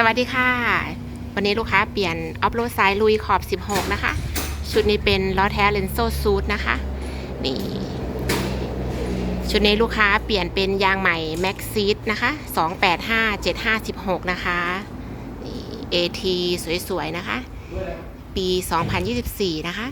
สวัสดีค่ะ วันนี้ลูกค้าเปลี่ยนออฟโรดสายลุยขอบ 16 นะคะ ชุดนี้เป็นล้อแท้เลนโซซูดนะคะ นี่ ชุดนี้ลูกค้าเปลี่ยนเป็นยางใหม่แม็กซีดนะคะ 285 7516นะคะนี่ AT สวยๆ นะคะ ปี 2024 นะคะ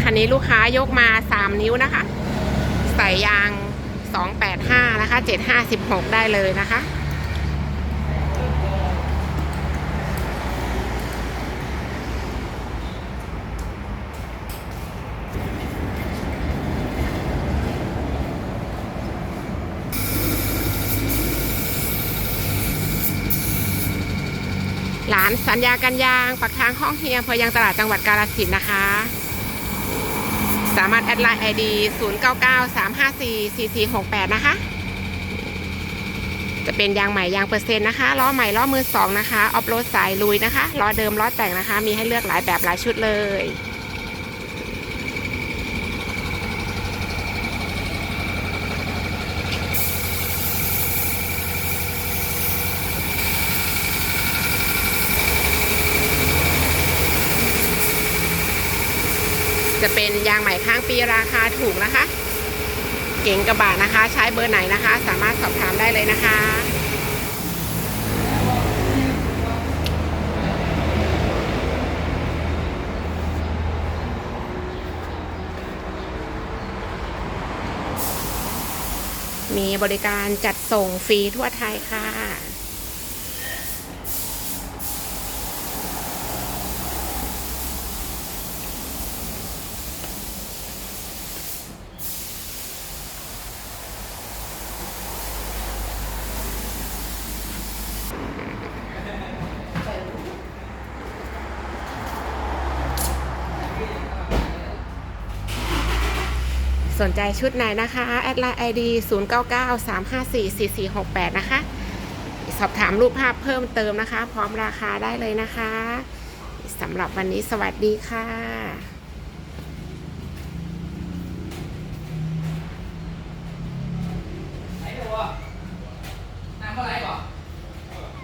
คันนี้ลูกค้ายกมา 3 นิ้วนะคะ ใส่ยาง 285 นะคะ 756 ได้เลยนะคะ หลานสัญญากันยางปักทางห้องเฮียเพอยังตลาดจังหวัดกาฬสินธุ์นะคะ สามารถแอดไลน์ ID 0993544468 นะคะ จะเป็นยางใหม่ยางเปอร์เซ็นต์นะคะล้อใหม่ล้อมือสองนะคะ ออฟโรดสายลุยนะคะล้อเดิมล้อแต่งนะคะ มีให้เลือกหลายแบบหลายชุดเลย จะเป็นยางใหม่ข้างปีราคาถูกนะคะ เก่งกระบะนะคะ ใช้เบอร์ไหนนะคะ สามารถสอบถามได้เลยนะคะมีบริการจัดส่งฟรีทั่วไทยค่ะ สนใจชุดไหนนะคะ แอดไลน์ไอดี0 9 9 3 5 4 4 4 6 8นะคะ สอบถามรูปภาพเพิ่มเติมนะคะ พร้อมราคาได้เลยนะคะสำหรับวันนี้สวัสดีค่ะ